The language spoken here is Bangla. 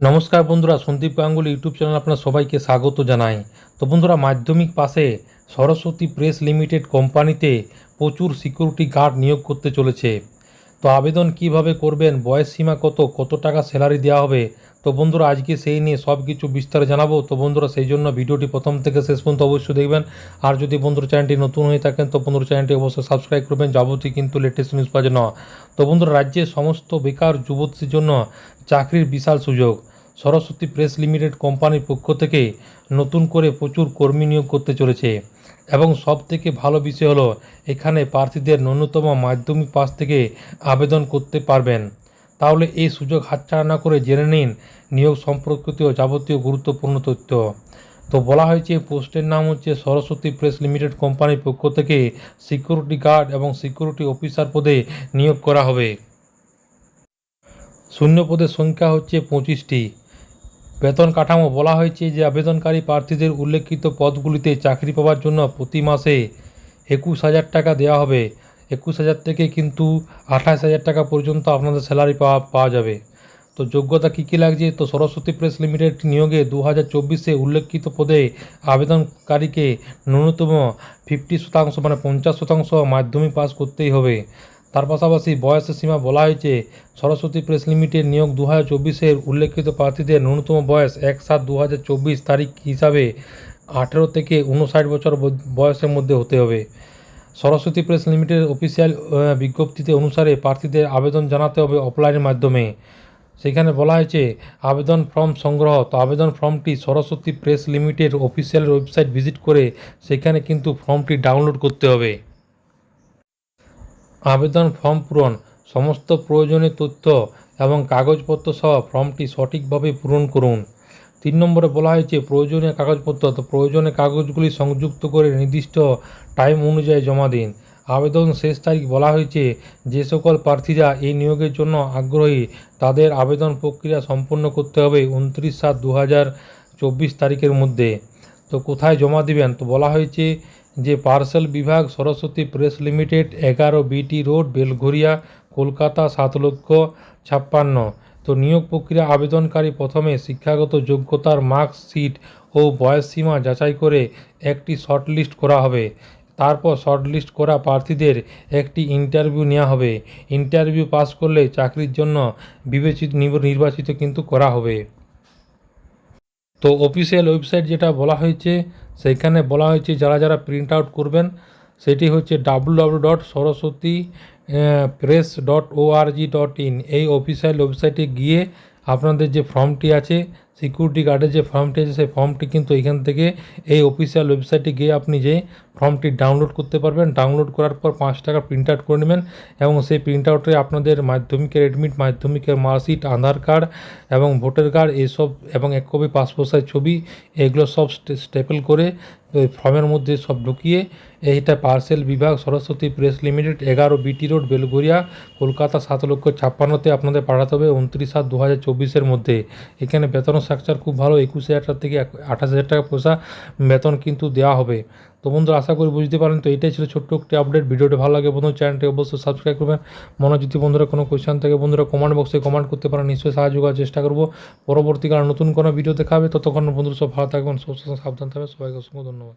নমস্কার বন্ধুরা, সন্দীপ গাঙ্গুলি ইউটিউব চ্যানেল আপনার সবাইকে স্বাগত জানাই। তো বন্ধুরা, মাধ্যমিক পাশে সরস্বতী প্রেস লিমিটেড কোম্পানিতে প্রচুর সিকিউরিটি গার্ড নিয়োগ করতে চলেছে। তো আবেদন কীভাবে করবেন, বয়স সীমা কত কত টাকা স্যালারি দেওয়া হবে, তো বন্ধুরা আজকে সেই নিয়ে সব কিছু বিস্তারে জানাব। তো বন্ধুরা, সেই জন্য ভিডিওটি প্রথম থেকে শেষ পর্যন্ত অবশ্যই দেখবেন। আর যদি বন্ধুরা চ্যানেলটি নতুন হয়ে থাকেন, তো বন্ধুরা চ্যানেলটি অবশ্যই সাবস্ক্রাইব করবেন। যাবতীয় কিন্তু লেটেস্ট নিউজ পাওয়ার জন্য। তো বন্ধুরা, রাজ্যের সমস্ত বেকার যুবতীর জন্য চাকরির বিশাল সুযোগ। সরস্বতী প্রেস লিমিটেড কোম্পানির পক্ষ থেকে নতুন করে প্রচুর কর্মী নিয়োগ করতে চলেছে। এবং সব থেকে ভালো বিষয় হলো, এখানে প্রার্থীদের ন্যূনতম মাধ্যমিক পাস থেকে আবেদন করতে পারবেন। তাহলে এই সুযোগ হাতছাড়া না করে জেনে নিন নিয়োগ সম্পর্কিত যাবতীয় গুরুত্বপূর্ণ তথ্য। তো বলা হয়েছে পোস্টের নাম হচ্ছে সরস্বতী প্রেস লিমিটেড কোম্পানির পক্ষ থেকে সিকিউরিটি গার্ড এবং সিকিউরিটি অফিসার পদে নিয়োগ করা হবে। শূন্য পদের সংখ্যা হচ্ছে পঁচিশটি। বেতন কাঠামো বলা হয়েছে যে আবেদনকারী প্রার্থীদের উল্লেখিত পদগুলিতে চাকরি পাওয়ার জন্য প্রতি মাসে একুশ হাজার টাকা দেওয়া হবে। একুশ হাজার থেকে কিন্তু আঠাশ হাজার টাকা পর্যন্ত আপনাদের স্যালারি পাওয়া পাওয়া যাবে। তো যোগ্যতা কী কী লাগছে? তো সরস্বতী প্রেস লিমিটেড নিয়োগে দু হাজার চব্বিশে উল্লেখিত পদে আবেদনকারীকে ন্যূনতম ফিফটি শতাংশ মানে পঞ্চাশ শতাংশ মাধ্যমিক পাস করতেই হবে। তার পাশাপাশি বয়সের সীমা বলা হয়েছে। সরস্বতী প্রেস লিমিটেড নিয়োগ দু হাজার চব্বিশের উল্লেখিত প্রার্থীদের ন্যূনতম বয়স এক সাত দু হাজার চব্বিশ তারিখ হিসাবে আঠেরো থেকে উনষাট বছর বয়সের মধ্যে হতে হবে। সরস্বতী প্রেস লিমিটেড অফিসিয়াল বিজ্ঞপ্তিতে অনুসারে প্রার্থীদের আবেদন জানাতে হবে অফলাইনের মাধ্যমে। সেখানে বলা হয়েছে, আবেদন ফর্ম সংগ্রহ, তো আবেদন ফর্মটি Saraswati press limited official website visit করে সেখানে কিন্তু ফর্মটি ডাউনলোড করতে হবে। আবেদন ফর্ম পূরণ, সমস্ত প্রয়োজনীয় তথ্য এবং কাগজপত্র সহ ফর্মটি সঠিকভাবে পূরণ করুন। তিন নম্বরে বলা হয়েছে, প্রয়োজনীয় কাগজপত্র তো প্রয়োজনীয় কাগজগুলি সংযুক্ত করে নির্দিষ্ট টাইম অনুযায়ী জমা দিন। আবেদন শেষ তারিখ বলা হয়েছে, যে সকল প্রার্থীরা এই নিয়োগের জন্য আগ্রহী, তাদের আবেদন প্রক্রিয়া সম্পন্ন করতে হবে উনত্রিশ সাত দু হাজার চব্বিশ তারিখের মধ্যে। তো কোথায় জমা দিবেন? তো বলা হয়েছে যে পার্সেল বিভাগ সরস্বতী প্রেস লিমিটেড এগারো বিটি রোড, বেলঘরিয়া, কলকাতা, সাত লক্ষ ছাপ্পান্ন। তো নিয়োগ প্রক্রিয়া আবেদনকারী প্রথমে শিক্ষাগত যোগ্যতার মার্কশিট ও বয়সসীমা যাচাই করে একটি শর্টলিস্ট করা হবে। তারপর শর্টলিস্ট করা প্রার্থীদের একটি ইন্টারভিউ নেওয়া হবে। ইন্টারভিউ পাস করলে চাকরির জন্য বিবেচিত নির্বাচিত কিন্তু করা হবে। তো অফিসিয়াল ওয়েবসাইট যেটা বলা হয়েছে, সেইখানে বলা হয়েছে যারা যারা প্রিন্ট আউট করবেন, সেটি হচ্ছে W W dot Saraswati press dot dot in এই অফিসিয়াল ওয়েবসাইটে গিয়ে আপনাদের যে ফর্মটি আছে সিকিউরিটি গার্ডের যে ফর্মটি আছে, সেই ফর্মটি কিন্তু এখান থেকে এই অফিসিয়াল ওয়েবসাইটে গিয়ে আপনি যে ফর্মটি ডাউনলোড করতে পারবেন ডাউনলোড করার পর পাঁচ টাকা প্রিন্ট আউট করে নেবেন এবং সেই প্রিন্ট আউটে আপনাদের মাধ্যমিকের এডমিট মাধ্যমিকের মার্কশিট আধার কার্ড এবং ভোটার কার্ড এসব এবং এক কপি পাসপোর্ট সাইজ ছবি, এগুলো সব স্টেপেল করে ফর্মের মধ্যে সব ঢুকিয়ে এইটা পার্সেল বিভাগ সরস্বতী প্রেস লিমিটেড এগারো বিটি রোড বেলগড়িয়া কলকাতা সাত লক্ষ ছাপ্পান্নতে আপনাদের পাঠাতে হবে উনত্রিশ সাত দু হাজার চব্বিশের মধ্যে। এখানে বেতন স্ট্রাকচার খুব ভালো, একুশ হাজার টাকা থেকে আঠাশ হাজার টাকা পয়সা বেতন কিন্তু দেওয়া হবে। তো বন্ধুরা, আশা করি বুঝতে পারেন তো এটাই ছিল ছোট্ট একটি আপডেট ভিডিওটি ভালো লাগে বন্ধু, চ্যানেলটি অবশ্যই সাবস্ক্রাইব করবেন। মনে যদি বন্ধুরা কোনো কোয়েশ্চেন থাকে, বন্ধুরা কমেন্ট বক্সে কমেন্ট করতে পারেন। নিশ্চয়ই সাহায্য করার চেষ্টা করব। পরবর্তীকালে নতুন কোনো ভিডিও দেখাবে। ততক্ষণ বন্ধুরা সব ভালো থাকবেন সব সাবধান থাকবেন। সবাইকে অসংখ্য ধন্যবাদ।